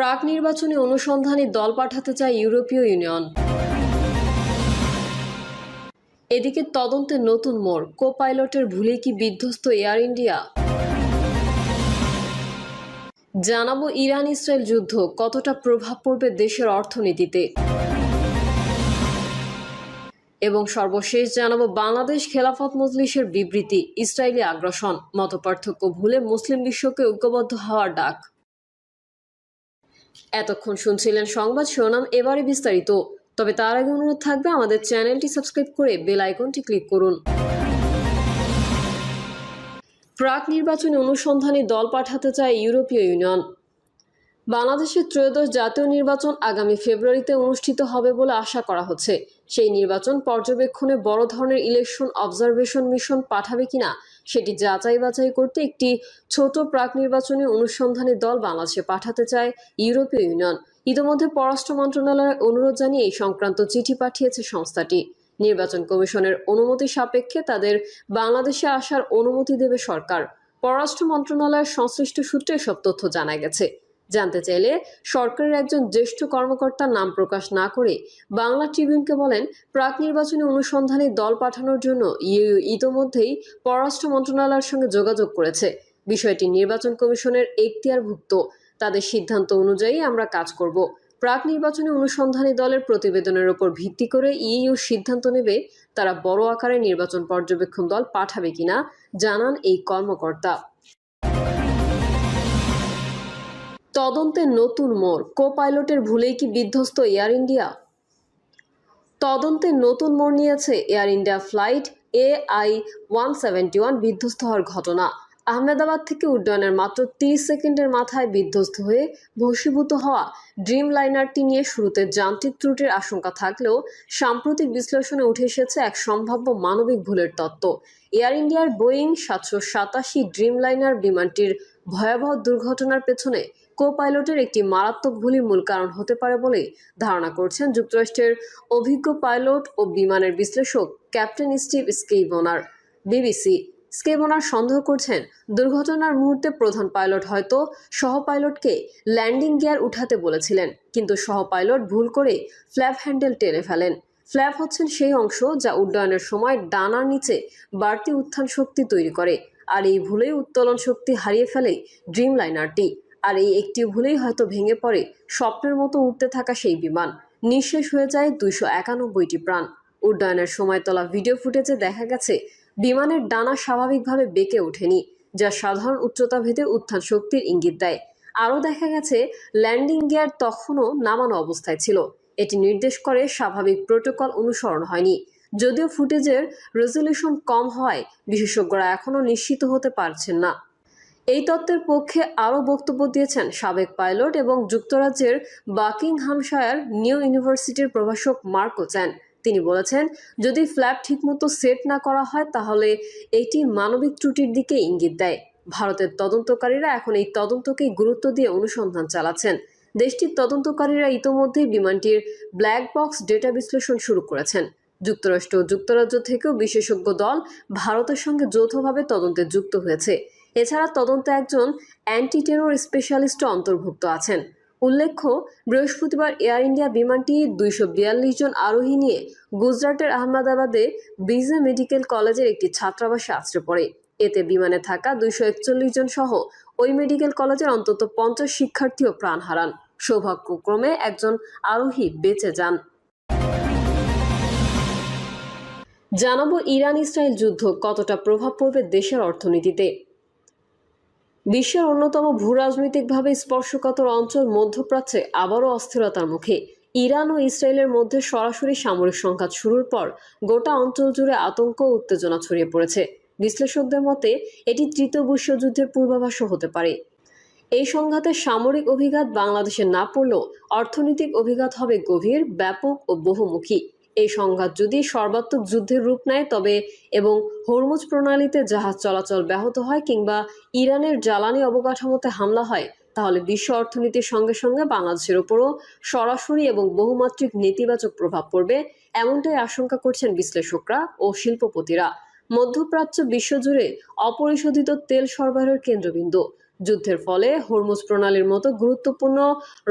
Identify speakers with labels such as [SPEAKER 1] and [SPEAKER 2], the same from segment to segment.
[SPEAKER 1] প্রাক নির্বাচনী অনুসন্ধানে দল পাঠাতে চায় ইউরোপীয় ইউনিয়ন। এদিকে তদন্তে নতুন মোড় কো পাইলটের ভুলে কি বিধ্বস্ত এয়ার ইন্ডিয়া? জানাব ইরান ইসরায়েল যুদ্ধ, কতটা প্রভাব পড়বে দেশের অর্থনীতিতে? এবং সর্বশেষ জানাব বাংলাদেশ খেলাফত মজলিসের বিবৃতি, ইসরায়েলি আগ্রাসন, মতপার্থক্য ভুলে মুসলিম বিশ্বকে ঐক্যবদ্ধ হওয়ার ডাক। এতক্ষণ শুনছিলেন সংবাদ শিরোনাম, এবারে বিস্তারিত। তবে তার আগে অনুরোধ থাকবে আমাদের চ্যানেলটি সাবস্ক্রাইব করে বেল আইকনটি ক্লিক করুন। প্রাক নির্বাচনী অনুসন্ধানে দল পাঠাতে চায় ইউরোপীয় ইউনিয়ন। বাংলাদেশের ত্রয়োদশ জাতীয় নির্বাচন আগামী ফেব্রুয়ারিতে অনুষ্ঠিত হবে বলে আশা করা হচ্ছে। সেই নির্বাচন পর্যবেক্ষণে বড় ধরনের ইলেকশন অবজারভেশন মিশন পাঠাবে কিনা, সেটি যাচাই বাছাই করতে একটি ছোট প্রাক নির্বাচনী অনুসন্ধানী দল বাংলাদেশে পাঠাতে চায় ইউরোপীয় ইউনিয়ন। ইতিমধ্যে পররাষ্ট্র মন্ত্রণালয়ের অনুরোধ জানিয়ে এই সংক্রান্ত চিঠি পাঠিয়েছে সংস্থাটি। নির্বাচন কমিশনের অনুমতি সাপেক্ষে তাদের বাংলাদেশে আসার অনুমতি দেবে সরকার। পররাষ্ট্র মন্ত্রণালয়ের সংশ্লিষ্ট সূত্রে সব তথ্য জানা গেছে। জানতে চাইলে সরকারের একজন জ্যেষ্ঠ কর্মকর্তার নাম প্রকাশ না করে বাংলা ট্রিবিউনকে বলেন, প্রাক নির্বাচনী অনুসন্ধানী দল পাঠানোর জন্য ইউ ইতোমধ্যেই পররাষ্ট্র মন্ত্রণালয়ের সঙ্গে যোগাযোগ করেছে। বিষয়টি নির্বাচন কমিশনের এখতিয়ারভুক্ত। তাদের সিদ্ধান্ত অনুযায়ী আমরা কাজ করব। প্রাক নির্বাচনী অনুসন্ধানী দলের প্রতিবেদনের উপর ভিত্তি করে ইইউ সিদ্ধান্ত নেবে তারা বড় আকারে নির্বাচন পর্যবেক্ষণ দল পাঠাবে কিনা, জানান এই কর্মকর্তা। তদন্তে নতুন মোড়। কো পাইলটের ভুলেই কি বিধ্বস্ত এয়ার ইন্ডিয়া? তদন্তে নতুন মোড় নিয়েছে Air India flight A I one seventy one বিধ্বস্ত হওয়ার ঘটনা। আহমেদাবাদ থেকে উড্ডয়নের মাত্র তিরিশ সেকেন্ডের মাথায় বিধ্বস্ত হয়ে ভস্মীভূত হওয়া ড্রিম লাইনারটি নিয়ে শুরুতে যান্ত্রিক ত্রুটির আশঙ্কা থাকলেও সাম্প্রতিক বিশ্লেষণে উঠে এসেছে এক সম্ভাব্য মানবিক ভুলের তত্ত্ব। এয়ার ইন্ডিয়ার বোয়িং সাতশো সাতাশি ড্রিম লাইনার বিমানটির ভয়াবহ দুর্ঘটনার পেছনে কো পাইলটের একটি মারাত্মক ভুলই মূল কারণ হতে পারে বলে ধারণা করছেন যুক্তরাষ্ট্রের অভিজ্ঞ পাইলট ও বিমানের বিশ্লেষক captain Steve Scheibner BBC Scheibner সন্দেহ করছেন, দুর্ঘটনার মুহূর্তে প্রধান পাইলট হয়তো সহ পাইলটকে ল্যান্ডিং গিয়ার উঠাতে বলেছিলেন, কিন্তু সহ পাইলট ভুল করে ফ্ল্যাপ হ্যান্ডেল টেনে ফেলেন। ফ্ল্যাপ হচ্ছেন সেই অংশ যা উড্ডয়নের সময় ডানার নিচে বাড়তি উত্থান শক্তি তৈরি করে, আর এই ভুলেই উত্তোলন শক্তি হারিয়ে ফেলে ড্রিম লাইনারটি আর এই একটি ভুলেই হয়তো ভেঙে পড়ে স্বপ্নের মতো উঠতে থাকা সেই বিমান। নিঃশেষ হয়ে যায় দুইশো একানব্বইটি প্রাণ। উড্ডয়নের সময় তোলা ভিডিও ফুটেজে দেখা গেছে, বিমানের ডানা স্বাভাবিকভাবে বেঁকে ওঠেনি, যা সাধারণ উচ্চতা ভেদে উত্থান শক্তির ইঙ্গিত দেয়। আরও দেখা গেছে, ল্যান্ডিং গিয়ার তখনও নামানো অবস্থায় ছিল। এটি নির্দেশ করে স্বাভাবিক প্রোটোকল অনুসরণ হয়নি। যদিও ফুটেজের রেজলিউশন কম হওয়ায় বিশেষজ্ঞরা এখনও নিশ্চিত হতে পারছেন না। এই তত্ত্বের পক্ষে আরও বক্তব্য দিয়েছেন সাবেক পাইলট এবং যুক্তরাজ্যের বাকিংহামশায়ার নিউ ইউনিভার্সিটির প্রভাষক মার্কো চ্যান। তিনি বলেছেন, যদি ফ্ল্যাপ ঠিকমতো সেট না করা হয়, তাহলে এটি মানবিক ত্রুটির দিকে ইঙ্গিত দেয়। ভারতের তদন্তকারীরা এখন এই তদন্তকেই গুরুত্ব দিয়ে অনুসন্ধান চালাচ্ছেন। দেশটির তদন্তকারীরা ইতোমধ্যেই বিমানটির ব্ল্যাক বক্স ডেটা বিশ্লেষণ শুরু করেছেন। যুক্তরাষ্ট্র ও যুক্তরাজ্য থেকেও বিশেষজ্ঞ দল ভারতের সঙ্গে যৌথভাবে তদন্তে যুক্ত হয়েছে। এছাড়া তদন্তে একজন অ্যান্টি টেরোর স্পেশালিস্টও অন্তর্ভুক্ত আছেন। উল্লেখ্য, বৃহস্পতিবার এয়ার ইন্ডিয়া বিমানটি দুইশো বিয়াল্লিশ জন আরোহী নিয়ে গুজরাটের আহমেদাবাদে বিজে মেডিকেল কলেজের একটি ছাত্রাবাসে আশ্রয় পড়ে। এতে বিমানে থাকা দুইশো একচল্লিশ জন সহ ওই মেডিকেল কলেজের অন্তত পঞ্চাশ শিক্ষার্থীও প্রাণ হারান। সৌভাগ্যক্রমে একজন আরোহী বেঁচে যান। জানাব ইরান ইসরায়েল যুদ্ধ কতটা প্রভাব পড়বে দেশের অর্থনীতিতে? বিশ্বের অন্যতম ভূ রাজনৈতিকভাবে স্পর্শকাতর অঞ্চল মধ্যপ্রাচ্যে আবারও অস্থিরতার মুখে। ইরান ও ইসরায়েলের মধ্যে সরাসরি সামরিক সংঘাত শুরুর পর গোটা অঞ্চল জুড়ে আতঙ্ক উত্তেজনা ছড়িয়ে পড়েছে। বিশ্লেষকদের মতে, এটি তৃতীয় বিশ্বযুদ্ধের পূর্বাভাসও হতে পারে। এই সংঘাতের সামরিক অভিঘাত বাংলাদেশে না পড়লেও অর্থনৈতিক অভিঘাত হবে গভীর, ব্যাপক ও বহুমুখী। এই সংঘাত যদি সর্বাত্মক যুদ্ধের রূপ নেয়, তবে এবং হরমুজ প্রণালীতে জাহাজ চলাচল ব্যাহত হয় কিংবা ইরানের জ্বালানি অবকাঠামোতে হামলা হয়, তাহলে বিশ্ব অর্থনীতির সঙ্গে সঙ্গে বাংলাদেশের উপরও সরাসরি এবং বহুমাত্রিক নেতিবাচক প্রভাব পড়বে, এমনটাই আশঙ্কা করছেন বিশ্লেষকরা ও শিল্পপতিরা। মধ্যপ্রাচ্য বিশ্বজুড়ে অপরিশোধিত তেল সরবরাহের কেন্দ্রবিন্দু। যুদ্ধের ফলে হরমুজ প্রণালীর মতো গুরুত্বপূর্ণ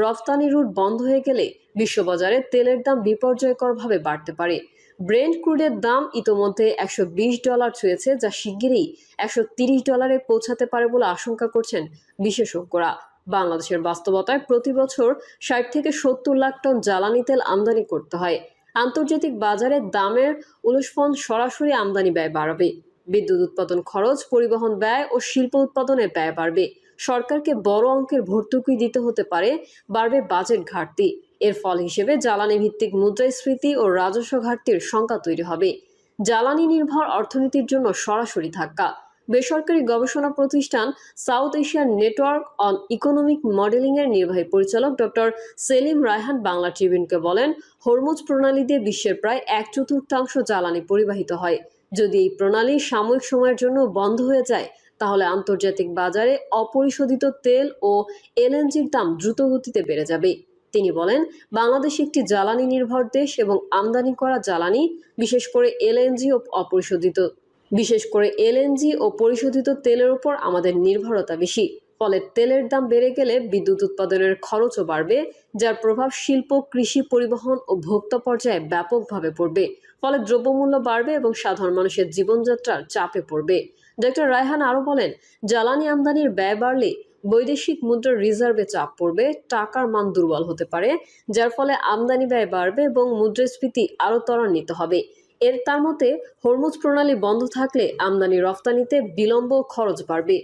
[SPEAKER 1] রফতানি রুট বন্ধ হয়ে গেলে বিশ্ববাজারে তেলের দাম বিপর্যয়করভাবে বাড়তে পারে। ব্রেন্ড ক্রুডের দাম ইতোমধ্যে একশো বিশ ডলার ছুঁয়েছে, যা শিগগিরই একশো ডলারে পৌঁছাতে পারে বলে আশঙ্কা করছেন বিশেষজ্ঞরা। বাংলাদেশের বাস্তবতায় প্রতি বছর ষাট থেকে সত্তর লাখ টন জ্বালানি তেল আমদানি করতে হয়। আন্তর্জাতিক বাজারে দামের উলস্ফন সরাসরি আমদানি ব্যয় বাড়াবে। বিদ্যুৎ উৎপাদন খরচ, পরিবহন ব্যয় ও শিল্প উৎপাদনে ব্যয় বাড়বে। সরকারকে বড় অঙ্কের ভর্তুকি দিতে হতে পারে, বাড়বে বাজেট ঘাটতি। এর ফল হিসেবে জ্বালানি ভিত্তিক মুদ্রাস্ফীতি ও রাজস্ব ঘাটতির শঙ্কা তৈরি হবে। জ্বালানি নির্ভর অর্থনীতির জন্য সরাসরি ধাক্কা। বেসরকারি গবেষণা প্রতিষ্ঠান South Asian Network on Economic Modelling এর নির্বাহী পরিচালক ডক্টর সেলিম রায়হান বাংলা ট্রিবিউনকে বলেন, হরমুজ প্রণালী দিয়ে বিশ্বের প্রায় এক চতুর্থাংশ জ্বালানি পরিবাহিত হয়। যদি এই প্রণালী সাময়িক সময়ের জন্য বন্ধ হয়ে যায়, তাহলে আন্তর্জাতিক বাজারে অপরিশোধিত তেল ও এলএনজির দাম দ্রুত গতিতে বেড়ে যাবে। তিনি বলেন, বাংলাদেশ একটি জ্বালানি নির্ভর দেশ এবং আমদানি করা জ্বালানি, বিশেষ করে এলএনজি ও অপরিশোধিত। বিশেষ করে এলএনজি ও পরিশোধিত তেলের উপর আমাদের নির্ভরতা বেশি। ফলে তেলের দাম বেড়ে গেলে বিদ্যুৎ উৎপাদনের খরচও বাড়বে, যার প্রভাব শিল্প, কৃষি, পরিবহন ও ভোক্তা পর্যায়ে ব্যাপকভাবে পড়বে। ফলে দ্রব্যমূল্য বাড়বে এবং সাধারণ মানুষের জীবনযাত্রার চাপে পড়বে। ডক্টর রায়হান আরও বলেন, জ্বালানি আমদানির ব্যয় বাড়লে বৈদেশিক মুদ্রার রিজার্ভে চাপ পড়বে, টাকার মান দুর্বল হতে পারে, যার ফলে আমদানি ব্যয় বাড়বে এবং মুদ্রাস্ফীতি আরও ত্বরান্বিত হবে। এর তার মতে, হরমুজ প্রণালী বন্ধ থাকলে আমদানি রফতানিতে বিলম্ব খরচ বাড়বে।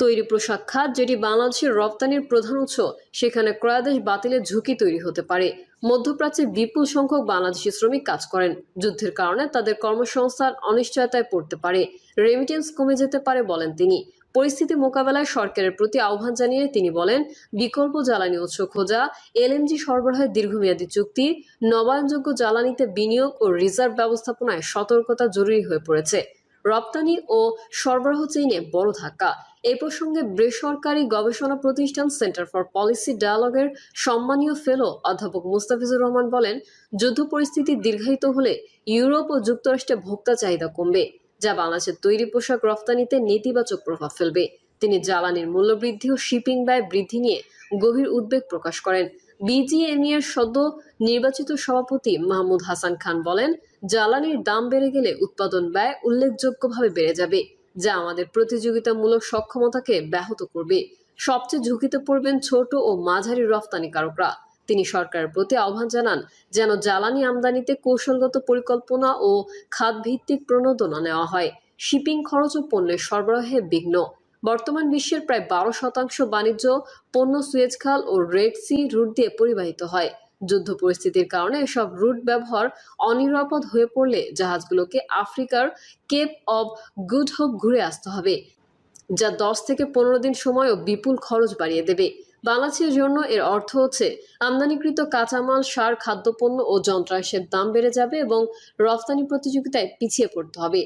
[SPEAKER 1] তৈরি পোশাক খাত, যেটি বাংলাদেশের রপ্তানির প্রধান উৎস, সেখানে ক্রয়াদেশ বাতিলের ঝুঁকি তৈরি হতে পারে। মধ্যপ্রাচ্যে বিপুল সংখ্যক বাংলাদেশি শ্রমিক কাজ করেন। যুদ্ধের কারণে তাদের কর্মসংস্থান অনিশ্চয়তায় পড়তে পারে। রেমিটেন্স কমে যেতে পারে বলেন তিনি। পরিস্থিতি মোকাবেলায় সরকারের প্রতি আহ্বান জানিয়ে তিনি বলেন, বিকল্প জ্বালানি উৎস খোঁজা, এলএমজি সরবরাহের দীর্ঘমেয়াদী চুক্তি, নবায়নযোগ্য জ্বালানিতে বিনিয়োগ ও রিজার্ভ ব্যবস্থাপনায় সতর্কতা জরুরি হয়ে পড়েছে। রপ্তানি ও সরবরাহ চেইনে বড় ধাক্কা। এ প্রসঙ্গে বেসরকারি গবেষণা প্রতিষ্ঠান সেন্টার ফর পলিসি ডায়ালগের সম্মানীয় ফেলো অধ্যাপক মুস্তাফিজুর রহমান বলেন, যুদ্ধ পরিস্থিতি দীর্ঘায়িত হলে ইউরোপ ও যুক্তরাষ্ট্রে ভোক্তা চাহিদা কমবে, যা বাংলাদেশের তৈরি পোশাক রফতানিতে নেতিবাচক প্রভাব ফেলবে। তিনি জ্বালানির মূল্যবৃদ্ধি ও শিপিং ব্যয় বৃদ্ধি নিয়ে গভীর উদ্বেগ প্রকাশ করেন। বিজিএমই এর সদ্য নির্বাচিত সভাপতি মাহমুদ হাসান খান বলেন জ্বালানির দাম বেড়ে গেলে উৎপাদন ব্যয় উল্লেখযোগ্যভাবে বেড়ে যাবে, যা আমাদের প্রতিযোগিতামূলক সক্ষমতাকে ব্যাহত করবে। সবচেয়ে ঝুঁকিতে পড়বেন ছোট ও মাঝারি রফতানিকারকরা তিনি সরকারের প্রতি আহ্বান জানান যেন জ্বালানি আমদানিতে কৌশলগত পরিকল্পনা ও খাতভিত্তিক প্রণোদনা নেওয়া হয়। শিপিং খরচ ও পণ্যের সরবরাহে বিঘ্ন। বর্তমান বিশ্বের প্রায় বারো শতাংশ বাণিজ্য পণ্য সুয়েজ খাল ও রেড সি রুট দিয়ে পরিবাহিত হয়। যুদ্ধ পরিস্থিতির কারণে এসব রুট ব্যবহার অনিরাপদ হয়ে পড়লে জাহাজগুলোকে আফ্রিকার কেপ অব গুড হোপ ঘুরে আসতে হবে, যা দশ থেকে পনেরো দিন সময় ও বিপুল খরচ বাড়িয়ে দেবে। বাংলাদেশের জন্য এর অর্থ হচ্ছে, আমদানিকৃত কাঁচামাল, সার, খাদ্যপণ্য ও যন্ত্রাংশের দাম বেড়ে যাবে এবং রফতানি প্রতিযোগিতায় পিছিয়ে পড়তে হবে।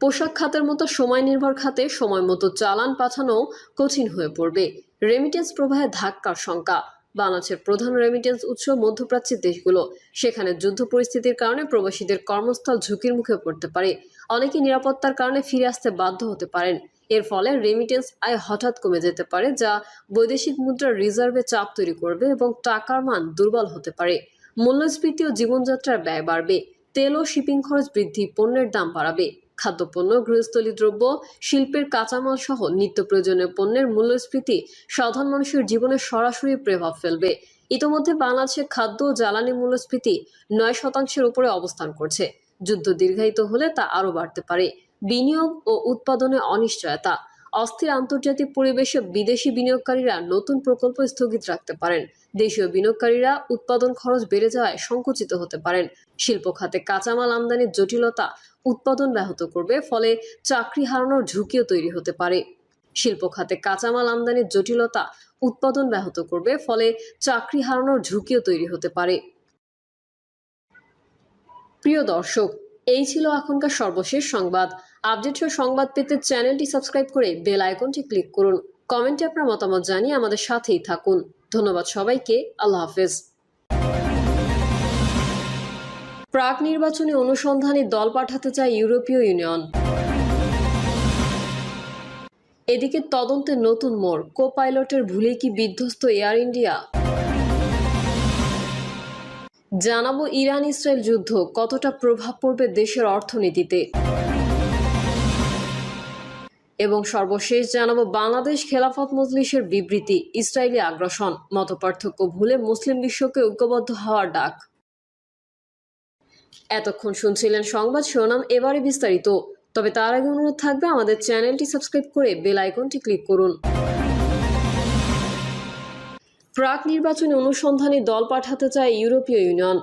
[SPEAKER 1] পোশাক খাতের মতো সময় নির্ভর খাতে সময় মতো চালান পাঠানো কঠিন হয়ে পড়বে। রেমিটেন্স প্রবাহে ধাক্কার শঙ্কা বাংলাদেশের প্রধান রেমিটেন্স উৎস মধ্যপ্রাচ্যের দেশগুলো। সেখানে যুদ্ধ পরিস্থিতির কারণে প্রবাসীদের কর্মস্থল ঝুঁকির মুখে পড়তে পারে। অনেকে নিরাপত্তার কারণে ফিরে আসতে বাধ্য হতে পারেন। এর ফলে রেমিটেন্স আয় হঠাৎ কমে যেতে পারে, যা বৈদেশিক মুদ্রার রিজার্ভে চাপ তৈরি করবে এবং টাকার মান দুর্বল হতে পারে। মূল্যস্ফীতি ও জীবনযাত্রার ব্যয় বাড়বে। তেল ও শিপিং খরচ বৃদ্ধি, পণ্যের দাম বাড়াবে। খাদ্যপণ্য, গৃহস্থলী দ্রব্য, শিল্পের কাঁচামাল সহ নিত্য প্রয়োজনীয় পণ্যের মূল্যস্ফীতি সাধারণ মানুষের জীবনে সরাসরি প্রভাব ফেলবে। ইতোমধ্যে বাংলাদেশে খাদ্য ও জ্বালানি মূল্যস্ফীতি নয় শতাংশের উপরে অবস্থান করছে। যুদ্ধ দীর্ঘায়িত হলে তা আরও বাড়তে পারে। বিনিয়োগ ও উৎপাদনে অনিশ্চয়তা অস্থির আন্তর্জাতিক পরিবেশে বিদেশি বিনিয়োগকারীরা নতুন প্রকল্প স্থগিত রাখতে পারেন। দেশীয় বিনিয়োগকারীরা উৎপাদন খরচ বেড়ে যাওয়ায় সংকুচিত হতে পারেন। শিল্প খাতে কাঁচামাল আমদানির জটিলতা উৎপাদন ব্যাহত করবে, ফলে চাকরি হারানোর ঝুঁকিও তৈরি হতে পারে। শিল্প খাতে কাঁচামাল আমদানির জটিলতা উৎপাদন ব্যাহত করবে, ফলে চাকরি হারানোর ঝুঁকিও তৈরি হতে পারে। প্রিয় দর্শক, এই ছিল এখনকার সর্বশেষ সংবাদ। আপডেট ও সংবাদ পেতে চ্যানেলটি সাবস্ক্রাইব করে বেল আইকনটি ক্লিক করুন। কমেন্টে আপনার মতামত জানিয়ে আমাদের সাথেই থাকুন। ধন্যবাদ সবাইকে। আল্লাহ হাফেজ। প্রাক নির্বাচনী অনুসন্ধানে দল পাঠাতে চায় ইউরোপীয় ইউনিয়ন। এদিকে তদন্তে নতুন মোড়। কো পাইলটের ভুলে কি বিধ্বস্ত এয়ার ইন্ডিয়া? জানাব ইরান ইসরায়েল যুদ্ধ কতটা প্রভাব পড়বে দেশের অর্থনীতিতে? এবং সর্বশেষ জানাব, বাংলাদেশ খেলাফত মজলিসের বিবৃতি ইসরায়েলি আগ্রাসন, মতপার্থক্য ভুলে মুসলিম বিশ্বকে ঐক্যবদ্ধ হওয়ার ডাক। এতক্ষণ শুনছিলেন সংবাদ শিরোনাম, এবারে বিস্তারিত। তবে তার আগে অনুরোধ থাকবে, আমাদের চ্যানেলটি সাবস্ক্রাইব করে বেল আইকনটি ক্লিক করুন। প্রাক নির্বাচনী অনুসন্ধানে দল পাঠাতে চায় ইউরোপীয় ইউনিয়ন।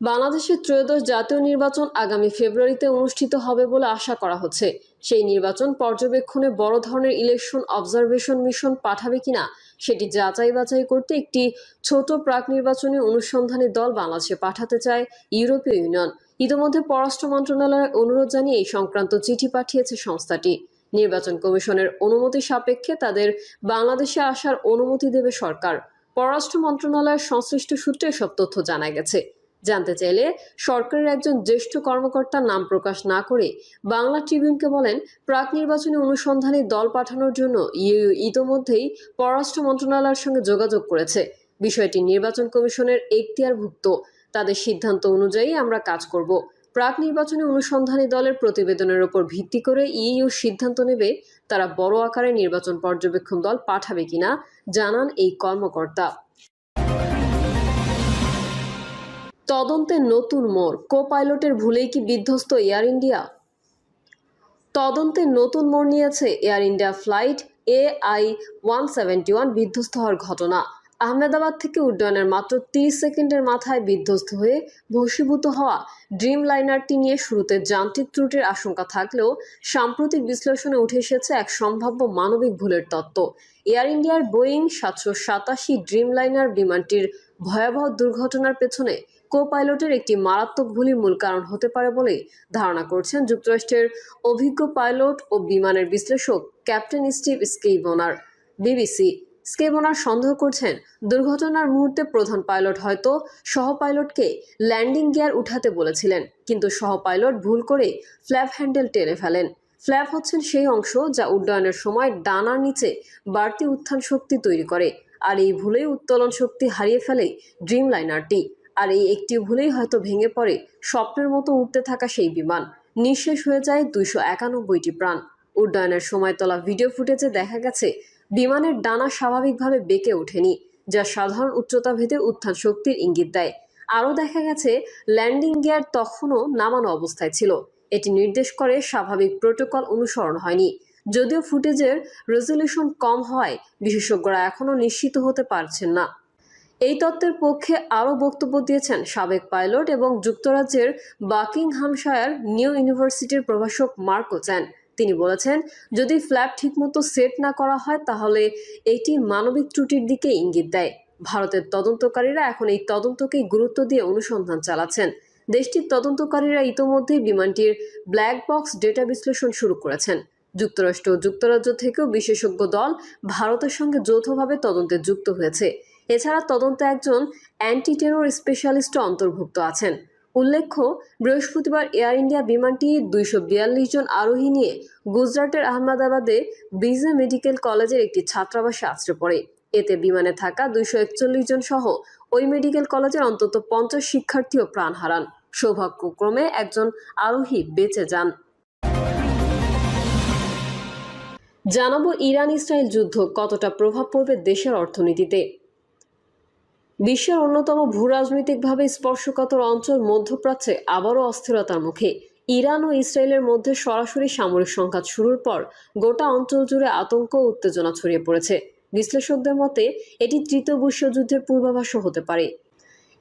[SPEAKER 1] বাংলাদেশের ত্রয়োদশ জাতীয় নির্বাচন আগামী ফেব্রুয়ারিতে অনুষ্ঠিত হবে বলে আশা করা হচ্ছে। সেই নির্বাচন পর্যবেক্ষণে বড় ধরনের ইলেকশন অবজারভেশন মিশন পাঠাবে কিনা, সেটি যাচাই বাছাই করতে একটি ছোট প্রাক নির্বাচনী অনুসন্ধানী দল বাংলাদেশে পাঠাতে চায় ইউরোপীয় ইউনিয়ন। ইতিমধ্যে পররাষ্ট্র মন্ত্রণালয়ের অনুরোধ জানিয়ে এই সংক্রান্ত চিঠি পাঠিয়েছে সংস্থাটি। নির্বাচন কমিশনের অনুমতি সাপেক্ষে তাদের বাংলাদেশে আসার অনুমতি দেবে সরকার। পররাষ্ট্র মন্ত্রণালয়ের সংশ্লিষ্ট সূত্রে এসব তথ্য জানা গেছে। জানতে চাইলে সরকারের একজন জ্যেষ্ঠ কর্মকর্তার নাম প্রকাশ না করে বাংলা ট্রিবিউনকে বলেন, প্রাক নির্বাচনী অনুসন্ধানী দল পাঠানোর জন্য ইউ ইতোমধ্যেই পররাষ্ট্র মন্ত্রণালয়ের সঙ্গে যোগাযোগ করেছে। বিষয়টি নির্বাচন কমিশনের এখতিয়ারভুক্ত। তাদের সিদ্ধান্ত অনুযায়ী আমরা কাজ করব। প্রাক নির্বাচনী অনুসন্ধানী দলের প্রতিবেদনের উপর ভিত্তি করে ইইউ সিদ্ধান্ত নেবে তারা বড় আকারে নির্বাচন পর্যবেক্ষণ দল পাঠাবে কিনা, জানান এই কর্মকর্তা। তদন্তে নতুন মোড়। কো পাইলটের ভুলেই কি বিধ্বস্ত এয়ার ইন্ডিয়া? তদন্তে নতুন মোড় নিয়েছে Air India flight A I one seventy one বিধ্বস্ত হওয়ার ঘটনা। আহমেদাবাদ থেকে উড্ডয়নের মাত্র তিরিশ সেকেন্ডের মাথায় বিধ্বস্ত হয়ে ভস্মীভূত হওয়া ড্রিম লাইনারটি নিয়ে শুরুতে যান্ত্রিক ত্রুটির আশঙ্কা থাকলেও সাম্প্রতিক বিশ্লেষণে উঠে এসেছে এক সম্ভাব্য মানবিক ভুলের তত্ত্ব। এয়ার ইন্ডিয়ার বোয়িং সাতশো সাতাশি ড্রিম লাইনার বিমানটির ভয়াবহ দুর্ঘটনার পেছনে কো পাইলটের একটি মারাত্মক ভুলই মূল কারণ হতে পারে বলে ধারণা করছেন যুক্তরাষ্ট্রের অভিজ্ঞ পাইলট ও বিমানের বিশ্লেষক captain Steve Scheibner. BBC Scheibner সন্দেহ করছেন, দুর্ঘটনার মুহূর্তে প্রধান পাইলট হয়তো সহ পাইলটকে ল্যান্ডিং গিয়ার উঠাতে বলেছিলেন, কিন্তু সহ পাইলট ভুল করে ফ্ল্যাপ হ্যান্ডেল টেনে ফেলেন। ফ্ল্যাপ হচ্ছেন সেই অংশ যা উড্ডয়নের সময় ডানার নিচে বাড়তি উত্থান শক্তি তৈরি করে, আর এই ভুলেই উত্তোলন শক্তি হারিয়ে ফেলে ড্রিম লাইনারটি আর এই একটি ভুলেই হয়তো ভেঙে পড়ে স্বপ্নের মতো উঠতে থাকা সেই বিমান। নিঃশেষ হয়ে যায় দুইশো একানব্বইটি প্রাণ। উড্ডয়নের সময় তোলা ভিডিও ফুটেজে দেখা গেছে, বিমানের ডানা স্বাভাবিকভাবে বেঁকে ওঠেনি, যা সাধারণ উচ্চতা ভেদে উত্থান শক্তির ইঙ্গিত দেয়। আরও দেখা গেছে, ল্যান্ডিং গিয়ার তখনও নামানো অবস্থায় ছিল। এটি নির্দেশ করে স্বাভাবিক প্রোটোকল অনুসরণ হয়নি। যদিও ফুটেজের রেজলিউশন কম হওয়ায় বিশেষজ্ঞরা এখনও নিশ্চিত হতে পারছেন না। এই তত্ত্বের পক্ষে আরও বক্তব্য দিয়েছেন সাবেক পাইলট এবং যুক্তরাজ্যের বাকিংহামশায়ার নিউ ইউনিভার্সিটির প্রভাষক মার্কো চ্যান। তিনি বলেছেন, যদি ফ্ল্যাপ ঠিকমতো সেট না করা হয়, তাহলে এটি মানবিক ত্রুটির দিকে ইঙ্গিত দেয়। ভারতের তদন্তকারীরা এখন এই তদন্তকেই গুরুত্ব দিয়ে অনুসন্ধান চালাচ্ছেন। দেশটির তদন্তকারীরা ইতোমধ্যেই বিমানটির ব্ল্যাক বক্স ডেটা বিশ্লেষণ শুরু করেছেন। যুক্তরাষ্ট্র যুক্তরাজ্য থেকেও বিশেষজ্ঞ দল ভারতের সঙ্গে যৌথভাবে তদন্তে যুক্ত হয়েছে। এছাড়া তদন্তে একজন অ্যান্টি টেরর স্পেশালিস্টও অন্তর্ভুক্ত আছেন। উল্লেখ্য, বৃহস্পতিবার এয়ার ইন্ডিয়া বিমানটি দুইশো বিয়াল্লিশ জন আরোহী নিয়ে গুজরাটের আহমেদাবাদে ব্রিজে মেডিকেল কলেজের একটি ছাত্রাবাসে আশ্রয় পড়ে। এতে বিমানে থাকা দুইশো একচল্লিশ জন সহ ওই মেডিকেল কলেজের অন্তত পঞ্চাশ শিক্ষার্থীও প্রাণ হারান। সৌভাগ্যক্রমে একজন আরোহী বেঁচে যান। জানাব ইরান ইসরায়েল যুদ্ধ কতটা প্রভাব পড়বে দেশের অর্থনীতিতে। বিশ্বের অন্যতম ভূরাজনৈতিকভাবে স্পর্শকাতর অঞ্চল মধ্যপ্রাচ্যে আবারও অস্থিরতার মুখে। ইরান ও ইসরায়েলের মধ্যে সরাসরি সামরিক সংঘাত শুরুর পর গোটা অঞ্চল জুড়ে আতঙ্ক ও উত্তেজনা ছড়িয়ে পড়েছে। বিশ্লেষকদের মতে, এটি তৃতীয় বিশ্বযুদ্ধের পূর্বাভাসও হতে পারে।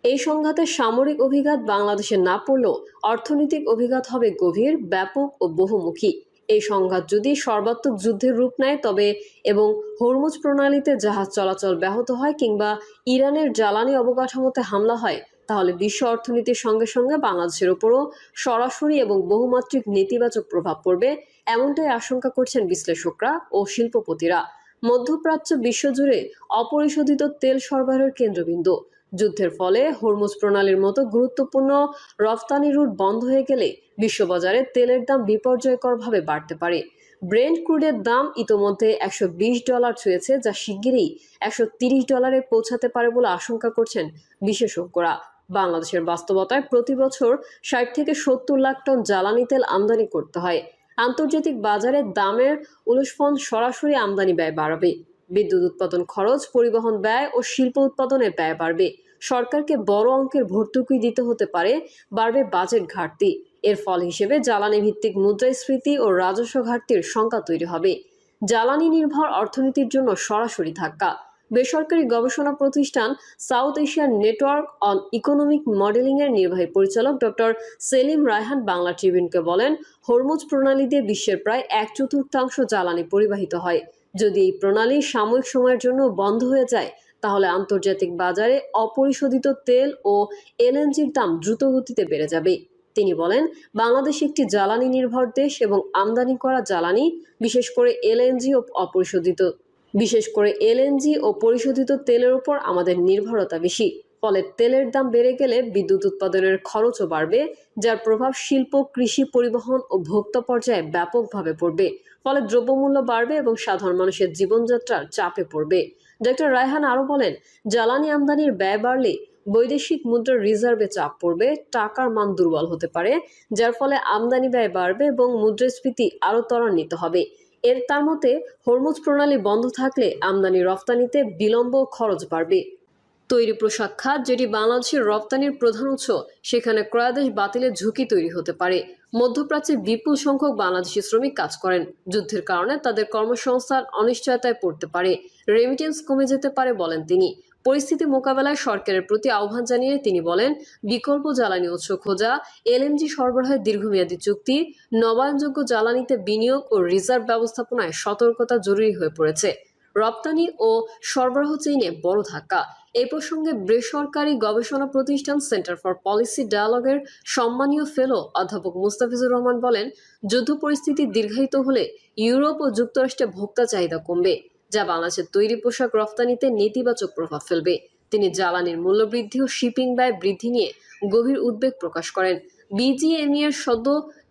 [SPEAKER 1] এই সংঘাতে সামরিক অভিঘাত বাংলাদেশে না পড়লেও অর্থনৈতিক অভিঘাত হবে গভীর, ব্যাপক ও বহুমুখী। এই সংঘাত। যদি সর্বাত্মক যুদ্ধের রূপ নেয়, তবে এবং হরমুজ প্রণালীতে জাহাজ চলাচল ব্যাহত হয় কিংবা ইরানের জ্বালানি অবকাঠামোতে হামলা হয়, তাহলে বিশ্ব অর্থনীতির সঙ্গে সঙ্গে বাংলাদেশের ওপরও সরাসরি এবং বহুমাত্রিক নেতিবাচক প্রভাব পড়বে, এমনটাই আশঙ্কা করছেন বিশ্লেষকরা ও শিল্পপতিরা। মধ্যপ্রাচ্য বিশ্বজুড়ে অপরিশোধিত তেল সরবরাহের কেন্দ্রবিন্দু। যুদ্ধের ফলে হরমুজ প্রণালীর মতো গুরুত্বপূর্ণ রফতানি রুট বন্ধ হয়ে গেলে বিশ্ববাজারে তেলের দাম বিপর্যয়করভাবে বাড়তে পারে। ব্রেন্ড ক্রুডের দাম ইতোমধ্যে একশো বিশ ডলার ছুঁয়েছে, যা শিগগিরই একশো ডলারে পৌঁছাতে পারে বলে আশঙ্কা করছেন বিশেষজ্ঞরা। বাংলাদেশের বাস্তবতায় প্রতি বছর ষাট থেকে সত্তর লাখ টন জ্বালানি তেল আমদানি করতে হয়। আন্তর্জাতিক বাজারে দামের উলস্ফন সরাসরি আমদানি ব্যয় বাড়াবে। বিদ্যুৎ উৎপাদন খরচ, পরিবহন ব্যয় ও শিল্প উৎপাদনের ব্যয় বাড়বে। সরকারকে বড় অঙ্কের ভর্তুকি দিতে হতে পারে, বাড়বে বাজেট ঘাটতি। এর ফল হিসেবে জ্বালানি ভিত্তিক মুদ্রাস্ফীতি ও রাজস্ব ঘাটতির শঙ্কা তৈরি হবে। জ্বালানি নির্ভর অর্থনীতির জন্য সরাসরি ধাক্কা। বেসরকারি গবেষণা প্রতিষ্ঠান South Asian Network on Economic Modelling এর নির্বাহী পরিচালক ডক্টর সেলিম রায়হান বাংলা ট্রিবিউনকে বলেন, হরমুজ প্রণালী দিয়ে বিশ্বের প্রায় এক চতুর্থাংশ জ্বালানি পরিবাহিত হয়। যদি এই প্রণালী সাময়িক সময়ের জন্য বন্ধ হয়ে যায়, তাহলে আন্তর্জাতিক বাজারে অপরিশোধিত তেল ও এলএনজির দাম দ্রুতগতিতে বেড়ে যাবে। তিনি বলেন, বাংলাদেশ একটি জ্বালানি নির্ভর দেশ এবং আমদানি করা জ্বালানি, বিশেষ করে এলএনজি ও অপরিশোধিত। বিশেষ করে এলএনজি ও পরিশোধিত তেলের উপর আমাদের নির্ভরতা বেশি। ফলে তেলের দাম বেড়ে গেলে বিদ্যুৎ উৎপাদনের খরচও বাড়বে, যার প্রভাব শিল্প, কৃষি, পরিবহন ও ভোক্তা পর্যায়ে ব্যাপকভাবে পড়বে। ফলে দ্রব্যমূল্য বাড়বে এবং সাধারণ মানুষের জীবনযাত্রার চাপে পড়বে। ডক্টর রায়হান আরও বলেন, জ্বালানি আমদানির ব্যয় বাড়লে বৈদেশিক মুদ্রার রিজার্ভে চাপ পড়বে, টাকার মান দুর্বল হতে পারে, যার ফলে আমদানি ব্যয় বাড়বে এবং মুদ্রাস্ফীতি আরও ত্বরান্বিত হবে। এর তার মতে হরমুজ প্রণালী বন্ধ থাকলে আমদানি রফতানিতে বিলম্ব খরচ বাড়বে। তৈরি পোশাক খাত, যেটি বাংলাদেশের রপ্তানির প্রধান উৎস, সেখানে ক্রয়াদেশ বাতিলের ঝুঁকি তৈরি হতে পারে। মধ্যপ্রাচ্যে বিপুল সংখ্যক বাংলাদেশি শ্রমিক কাজ করেন। যুদ্ধের কারণে তাদের কর্মসংস্থান অনিশ্চয়তায় পড়তে পারে। রেমিটেন্স কমে যেতে পারে বলেন তিনি। পরিস্থিতি মোকাবেলায় সরকারের প্রতি আহ্বান জানিয়ে তিনি বলেন, বিকল্প জ্বালানি উৎস খোঁজা, এলএমজি সরবরাহের দীর্ঘমেয়াদী চুক্তি, নবায়নযোগ্য জ্বালানিতে বিনিয়োগ ও রিজার্ভ ব্যবস্থাপনায় সতর্কতা জরুরি হয়ে পড়েছে। রপ্তানি ও সরবরাহ চেইনে বড় ধাক্কা। এ প্রসঙ্গে বেসরকারি গবেষণা প্রতিষ্ঠান সেন্টার ফর পলিসি ডায়ালগের সম্মানীয় ফেলো অধ্যাপক মুস্তাফিজুর রহমান বলেন, যুদ্ধ পরিস্থিতি দীর্ঘায়িত হলে ইউরোপ ও যুক্তরাষ্ট্রে ভোক্তা চাহিদা কমবে। যা বাংলাদেশের তৈরি পোশাক রফতানিতে নেতিবাচক প্রভাব ফেলবে। তিনি জ্বালানির মূল্যবৃদ্ধি ও শিপিং ব্যয় বৃদ্ধি নিয়ে গভীর উদ্বেগ প্রকাশ করেন। বিজিএমই এর সদ্য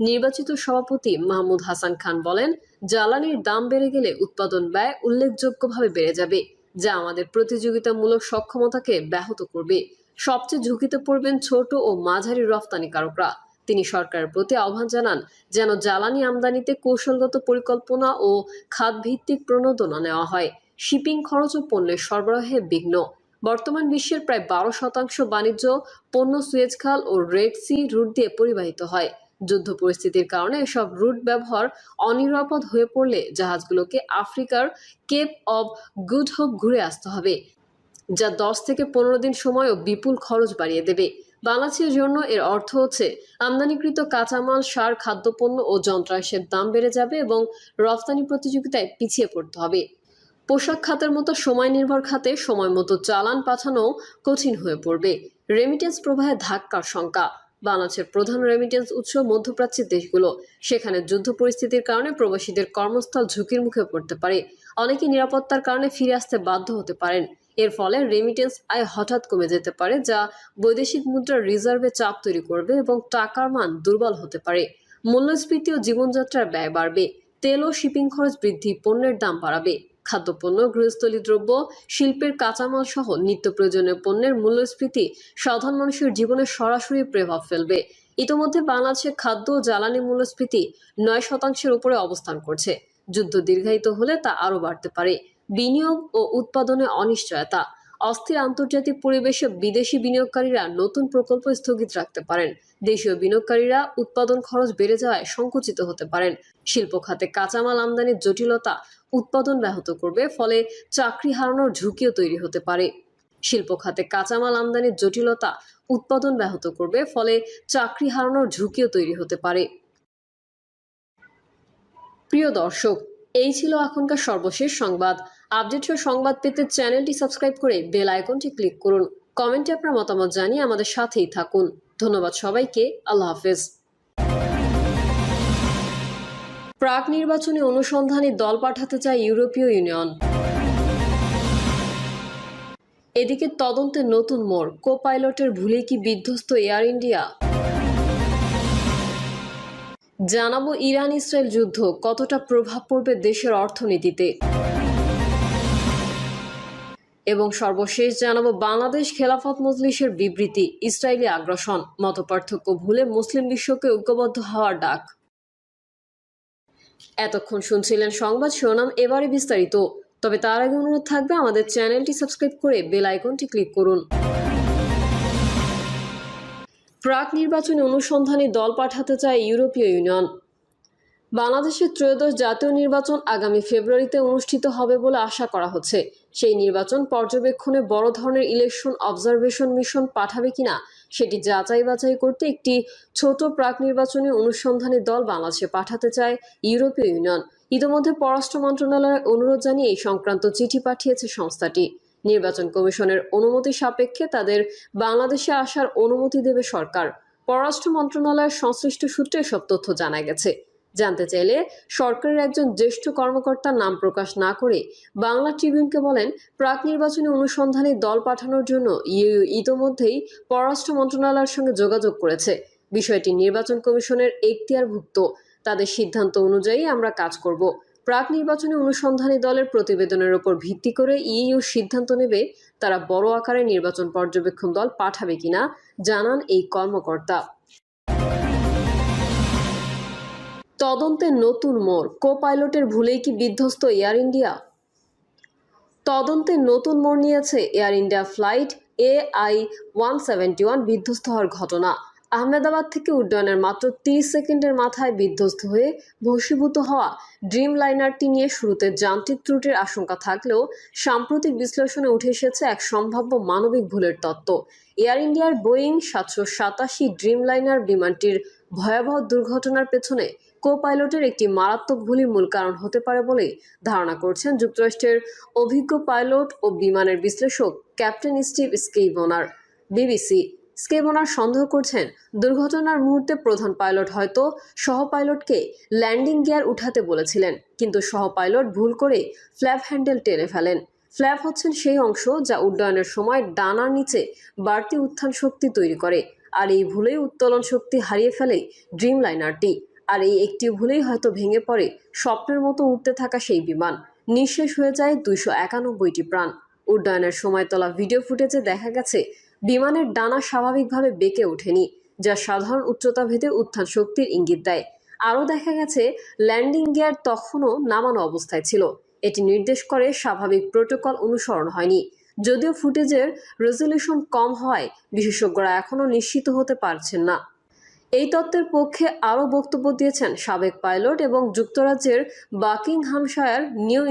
[SPEAKER 1] নির্বাচিত সভাপতি মাহমুদ হাসান খান বলেন, জ্বালানির দাম বেড়ে গেলে উৎপাদন ব্যয় উল্লেখযোগ্যভাবে বেড়ে যাবে, যা আমাদের প্রতিযোগিতামূলক সক্ষমতাকে ব্যাহত করবে। সবচেয়ে ঝুঁকিতে পড়বেন ছোট ও মাঝারি রফতানিকারকরা। তিনি সরকারের প্রতি আহ্বান জানান যেন জ্বালানি আমদানিতে কৌশলগত পরিকল্পনা ও খাতভিত্তিক প্রণোদনা নেওয়া হয়। শিপিং খরচ ও পণ্যের সরবরাহে বিঘ্ন। বর্তমান বিশ্বের প্রায় বারো শতাংশ বাণিজ্য পণ্য সুয়েজ খাল ও রেড সি রুট দিয়ে পরিবাহিত হয়। যুদ্ধ পরিস্থিতির কারণে এসব রুট ব্যবহার অনিরাপদ হয়ে পড়লে জাহাজগুলোকে আফ্রিকার কেপ অব গুড হোপ ঘুরে আসতে হবে, যা দশ থেকে পনেরো দিন সময় ও বিপুল খরচ বাড়িয়ে দেবে। বাংলাদেশের জন্য এর অর্থ হচ্ছে, আমদানিকৃত কাঁচামাল, সার, খাদ্যপণ্য ও যন্ত্রাংশের দাম বেড়ে যাবে এবং রফতানি প্রতিযোগিতায় পিছিয়ে পড়তে হবে। পোশাক খাতের মতো সময় নির্ভর খাতে সময় মতো চালান পাঠানো কঠিন হয়ে পড়বে। রেমিটেন্স প্রবাহে ধাক্কার শঙ্কা। বাংলাদেশের প্রধান রেমিটেন্স উৎস মধ্যপ্রাচ্যের দেশগুলো। সেখানে যুদ্ধ পরিস্থিতির কারণে প্রবাসীদের কর্মস্থল ঝুঁকির মুখে পড়তে পারে। অনেকে নিরাপত্তার কারণে ফিরে আসতে বাধ্য হতে পারেন। এর ফলে রেমিটেন্স আয় হঠাৎ কমে যেতে পারে, যা বৈদেশিক মুদ্রার রিজার্ভে চাপ তৈরি করবে এবং টাকার মান দুর্বল হতে পারে। মূল্যস্ফীতি ও জীবনযাত্রার ব্যয় বাড়বে, তেল ও শিপিং খরচ বৃদ্ধি, পণ্যের দাম বাড়াবে। খাদ্যপণ্য, গৃহস্থলী দ্রব্য, শিল্পের কাঁচামাল সহ নিত্য প্রয়োজনীয় পণ্যের মূল্যস্ফীতি সাধারণ মানুষের জীবনে সরাসরি প্রভাব ফেলবে। ইতোমধ্যে বাংলাদেশের খাদ্য ও জ্বালানি মূল্যস্ফীতি নয় শতাংশের উপরে অবস্থান করছে। যুদ্ধ দীর্ঘায়িত হলে তা আরও বাড়তে পারে। বিনিয়োগ ও উৎপাদনে অনিশ্চয়তা। অস্থির আন্তর্জাতিক পরিবেশে বিদেশি বিনিয়োগকারীরা নতুন প্রকল্প স্থগিত রাখতে পারেন। দেশীয় বিনিয়োগকারীরা উৎপাদন খরচ বেড়ে যাওয়ায় সংকুচিত হতে পারেন। শিল্প খাতে কাঁচামাল আমদানির জটিলতা উৎপাদন ব্যাহত করবে, ফলে চাকরি হারানোর ঝুঁকিও তৈরি হতে পারে। শিল্প খাতে কাঁচামাল আমদানির জটিলতা উৎপাদন ব্যাহত করবে, ফলে চাকরি হারানোর ঝুঁকিও তৈরি হতে পারে। প্রিয় দর্শক, এই ছিল এখনকার সর্বশেষ সংবাদ। আপডেট সংবাদ পেতে চ্যানেলটি সাবস্ক্রাইব করে বেল আইকনটি ক্লিক করুন। কমেন্টে আপনার মতামত জানিয়ে আমাদের সাথেই থাকুন। ধন্যবাদ সবাইকে। আল্লাহ হাফেজ। প্রাক নির্বাচনী অনুসন্ধানে দল পাঠাতে চায় ইউরোপীয় ইউনিয়ন। এদিকে তদন্তে নতুন মোড়। কো পাইলটের ভুলে কি বিধ্বস্ত এয়ার ইন্ডিয়া? জানাব ইরান ইসরায়েল যুদ্ধ কতটা প্রভাব পড়বে দেশের অর্থনীতিতে? এবং সর্বশেষ জানাব, বাংলাদেশ খেলাফত মজলিসের বিবৃতি ইসরায়েলি আগ্রাসন, মতপার্থক্য ভুলে মুসলিম বিশ্বকে ঐক্যবদ্ধ হওয়ার ডাক। এতক্ষণ শুনছিলেন সংবাদ শিরোনাম এবারে বিস্তারিত। তবে তার আগে অনুরোধ থাকবে, আমাদের চ্যানেলটি সাবস্ক্রাইব করে বেল আইকনটি ক্লিক করুন। প্রাক নির্বাচনী অনুসন্ধানী দল পাঠাতে চায় ইউরোপীয় ইউনিয়ন। বাংলাদেশের ত্রয়োদশ জাতীয় নির্বাচন আগামী ফেব্রুয়ারিতে অনুষ্ঠিত হবে বলে আশা করা হচ্ছে। সেই নির্বাচন পর্যবেক্ষণে বড় ধরনের ইলেকশন অবজারভেশন মিশন পাঠাবে কিনা, সেটি যাচাই বাছাই করতে একটি ছোট প্রাক নির্বাচনী অনুসন্ধানী দল বাংলাদেশে পাঠাতে চায় ইউরোপীয় ইউনিয়ন। ইতিমধ্যে পররাষ্ট্র মন্ত্রণালয়ের অনুরোধ জানিয়ে এই সংক্রান্ত চিঠি পাঠিয়েছে সংস্থাটি। নির্বাচন কমিশনের অনুমতি সাপেক্ষে তাদের বাংলাদেশে আসার অনুমতি দেবে সরকার। পররাষ্ট্র মন্ত্রণালয়ের সংশ্লিষ্ট সূত্রে সব তথ্য জানা গেছে। জানতে চাইলে সরকারের একজন জ্যেষ্ঠ কর্মকর্তার নাম প্রকাশ না করে বাংলা ট্রিবিউনকে বলেন, প্রাক নির্বাচনী অনুসন্ধানী দল পাঠানোর জন্য ইউ ইতোমধ্যেই পররাষ্ট্র মন্ত্রণালয়ের সঙ্গে যোগাযোগ করেছে। বিষয়টি নির্বাচন কমিশনের এখতিয়ারভুক্ত। তাদের সিদ্ধান্ত অনুযায়ী আমরা কাজ করব। প্রাক নির্বাচনী অনুসন্ধানী দলের প্রতিবেদনের উপর ভিত্তি করে ইইউ সিদ্ধান্ত নেবে তারা বড় আকারে নির্বাচন পর্যবেক্ষণ দল পাঠাবে কিনা, জানান এই কর্মকর্তা। তদন্তে নতুন মোড়। কো পাইলটের ভুলেই কি বিধ্বস্ত এয়ার ইন্ডিয়া? তদন্তে নতুন মোড় নিয়েছে Air India flight A I one seventy one বিধ্বস্ত হওয়ার ঘটনা। আহমেদাবাদ থেকে উড্ডয়নের মাত্র তিরিশ সেকেন্ডের মাথায় বিধ্বস্ত হয়ে ভস্মীভূত হওয়া ড্রিম লাইনারটি নিয়ে শুরুতে যান্ত্রিক ত্রুটির আশঙ্কা থাকলেও সাম্প্রতিক বিশ্লেষণে উঠে এসেছে এক সম্ভাব্য মানবিক ভুলের তত্ত্ব। এয়ার ইন্ডিয়ার বোয়িং সাতশো সাতাশি ড্রিম লাইনার বিমানটির ভয়াবহ দুর্ঘটনার পেছনে কো পাইলটের একটি মারাত্মক ভুলই মূল কারণ হতে পারে বলে ধারণা করছেন যুক্তরাষ্ট্রের অভিজ্ঞ পাইলট ও বিমানের বিশ্লেষক captain Steve Scheibner BBC Scheibner সন্দেহ করছেন, দুর্ঘটনার মুহূর্তে প্রধান পাইলট হয়তো সহ পাইলটকে ল্যান্ডিং গিয়ার উঠাতে বলেছিলেন, কিন্তু সহ পাইলট ভুল করে ফ্ল্যাপ হ্যান্ডেল টেনে ফেলেন। ফ্ল্যাপ হচ্ছেন সেই অংশ যা উড্ডয়নের সময় ডানার নিচে বাড়তি উত্থান শক্তি তৈরি করে, আর এই ভুলেই উত্তোলন শক্তি হারিয়ে ফেলে ড্রিম লাইনারটি আর এই একটি ভুলেই হয়তো ভেঙে পড়ে স্বপ্নের মতো উঠতে থাকা সেই বিমান। নিঃশেষ হয়ে যায় দুইশো একানব্বইটি প্রাণ। উড্ডয়নের সময় তোলা ভিডিও ফুটেজে দেখা গেছে, বিমানের ডানা স্বাভাবিকভাবে বেঁকে ওঠেনি, যা সাধারণ উচ্চতা ভেদে উত্থান শক্তির ইঙ্গিত দেয়। আরও দেখা গেছে, ল্যান্ডিং গিয়ার তখনও নামানো অবস্থায় ছিল। এটি নির্দেশ করে স্বাভাবিক প্রোটোকল অনুসরণ হয়নি। যদিও ফুটেজের রেজলিউশন কম হয়, বিশেষজ্ঞরা এখনও নিশ্চিত হতে পারছেন না। এই তত্ত্বের পক্ষে আরও বক্তব্য দিয়েছেন সাবেক পাইলট এবং যুক্তরাজ্যের বাকিংহামশায়ার নিউ